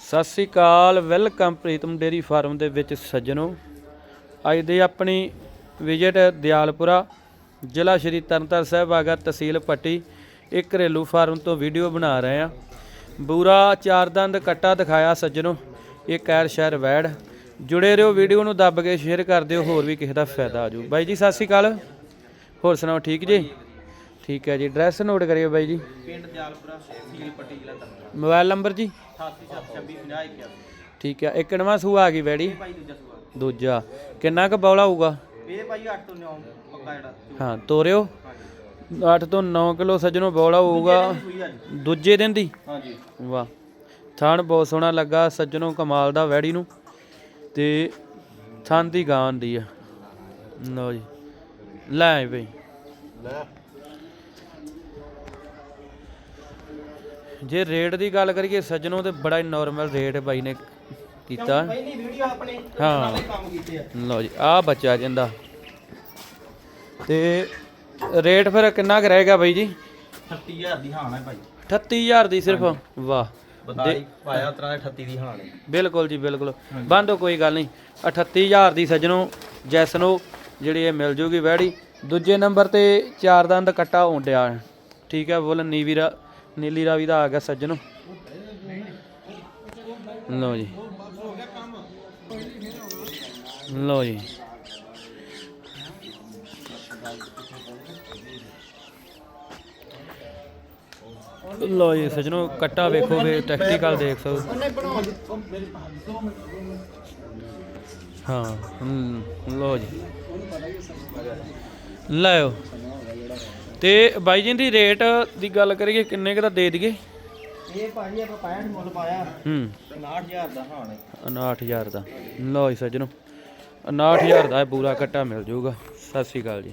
ਸਤਿ ਸ੍ਰੀ ਅਕਾਲ, ਵੈਲਕਮ ਪ੍ਰੀਤਮ ਡੇਰੀ ਫਾਰਮ ਦੇ ਵਿੱਚ ਸੱਜਣੋ। ਅੱਜ ਦੀ ਆਪਣੀ ਵਿਜ਼ਿਟ ਦਿਆਲਪੁਰਾ, ਜ਼ਿਲ੍ਹਾ ਸ਼੍ਰੀ ਤਰਨਤਾਰਨ ਸਾਹਿਬ ਆਗਾ ਤਹਿਸੀਲ ਪੱਟੀ, ਇੱਕ ਘਰੇਲੂ ਫਾਰਮ ਤੋਂ ਵੀਡੀਓ ਬਣਾ ਰਹੇ ਆ ਬੂਰਾ ਚਾਰ ਦੰਦ ਕੱਟਾ ਦਿਖਾਇਆ ਸੱਜਣੋ, ਇਹ ਕੈਰ ਸ਼ਹਿਰ ਵੈੜ। ਜੁੜੇ ਰਹੋ ਵੀਡੀਓ ਨੂੰ, ਦੱਬ ਕੇ ਸ਼ੇਅਰ ਕਰ ਦਿਓ, ਹੋਰ ਵੀ ਕਿਸੇ ਦਾ ਫਾਇਦਾ ਆ ਜੂ ਬਾਈ ਜੀ, ਸਤਿ ਸ੍ਰੀ ਅਕਾਲ। ਹੋਰ ਸੁਣਾਓ, ਠੀਕ ਜੀ? ਠੀਕ ਹੈ ਜੀ ਐਡਰੈਸ ਨੋਟ ਕਰਿਓ ਬਾਈ ਜੀ। ਪਿੰਡ ਦਿਆਲਪੁਰਾ ਤਹਿਸੀਲ ਪੱਟੀ ਜ਼ਿਲ੍ਹਾ ਤਰਨਤਾਰਨ ਮੋਬਾਈਲ ਨੰਬਰ ਜੀ? 872650 ਠੀਕ ਹੈ ਇੱਕ ਨਵਾਂ ਸੂਆ ਆ ਗਈ ਵੈੜੀ ਭਾਈ ਦੂਜਾ ਕਿੰਨਾ ਕੁ ਬੌਲਾ ਹੋਊਗਾ? ਇਹ ਭਾਈ 8 ਤੋਂ 9 ਪੱਕਾ ਜਿਹੜਾ। ਹਾਂ ਤੋਰਿਓ। 8 ਤੋਂ 9 ਕਿਲੋ ਸੱਜਣੋ ਬੌਲਾ ਹੋਊਗਾ। ਦੂਜੇ ਦਿਨ ਦੀ? ਹਾਂਜੀ। ਵਾਹ। ਥਣ ਬਹੁਤ ਸੋਹਣਾ ਲੱਗਾ ਸੱਜਣੋ ਕਮਾਲ ਦਾ ਵੈੜੀ ਨੂੰ। ਤੇ ਥਣ ਦੀ ਗਾਂ ਦੀ ਆ। ਲਓ ਜੀ। ਲੈ ਬਈ। ਲੈ। ਜੇ ਰੇਟ ਦੀ ਗੱਲ ਕਰੀਏ ਸੱਜਣੋ ਤੇ ਬੜਾ ਹੀ ਨਾਰਮਲ ਰੇਟ ਬਾਈ ਨੇ ਕੀਤਾ। ਪਹਿਲੀ ਵੀਡੀਓ ਆਪਣੇ ਹਾਂ। ਨਾਲੇ ਕੰਮ ਕੀਤੇ ਆ। ਲਓ ਜੀ ਆ ਬੱਚਾ ਜਿੰਦਾ। ਤੇ ਰੇਟ ਫਿਰ ਕਿੰਨਾ ਕੁ ਰਹੇਗਾ ਬਾਈ ਜੀ? 38000 ਦੀ ਹਾਨ ਹੈ ਭਾਈ। 38000 ਦੀ ਸਿਰਫ? ਵਾਹ। ਬਤਾਈ ਪਾਇਆ ਤਰ੍ਹਾਂ ਦੇ 38 ਦੀ ਹਾਨ ਹੈ ਬਿਲਕੁਲ ਜੀ ਬਿਲਕੁਲ। ਬੰਦੋ ਕੋਈ ਗੱਲ ਨਹੀਂ। 38000 ਦੀ ਸੱਜਣੋ ਜੈਸਨੋ ਜਿਹੜੀ ਇਹ ਮਿਲ ਜੂਗੀ ਵੈੜੀ। ਦੂਜੇ ਨੰਬਰ ਤੇ ਚਾਰ ਦੰਦ ਕੱਟਾ ਹੁੰਦਿਆ ਠੀਕ ਹੈ ਬੋਲ ਨੀਵੀਰਾ ਨੀਲੀ ਰਾਵੀ ਦਾ ਆ ਗਿਆ ਸੱਜਣੋ। ਲਓ ਜੀ। ਲਓ ਜੀ। ਲਓ ਜੀ ਸੱਜਣੋ ਕੱਟਾ ਵੇਖੋ ਵੇ ਟੈਕਨੀਕਲ ਦੇਖ ਸਕੋ ਹਾਂ। ਹਮ, ਲਓ ਜੀ। ਲਾਓ ਤੇ ਬਾਈ ਜੀ ਦੀ ਰੇਟ ਦੀ ਗੱਲ ਕਰੀਏ ਕਿੰਨੇ ਕੁ ਦਾ ਦੇ ਦਈਏ? ਇਹ ਭਾਈ ਆਪਾਂ ਪਾਇਆ ਨੀ ਮੁੱਲ ਪਾਇਆ। ਹੂੰ। 59000 ਦਾ ਹੈ 59000 ਦਾ। ਲਓ ਜੀ ਸੱਜਣੋ 59000 ਦਾ ਇਹ ਪੂਰਾ ਕੱਟਾ ਮਿਲ ਜਾਊਗਾ। ਸਤਿ ਸ਼੍ਰੀ ਅਕਾਲ ਜੀ।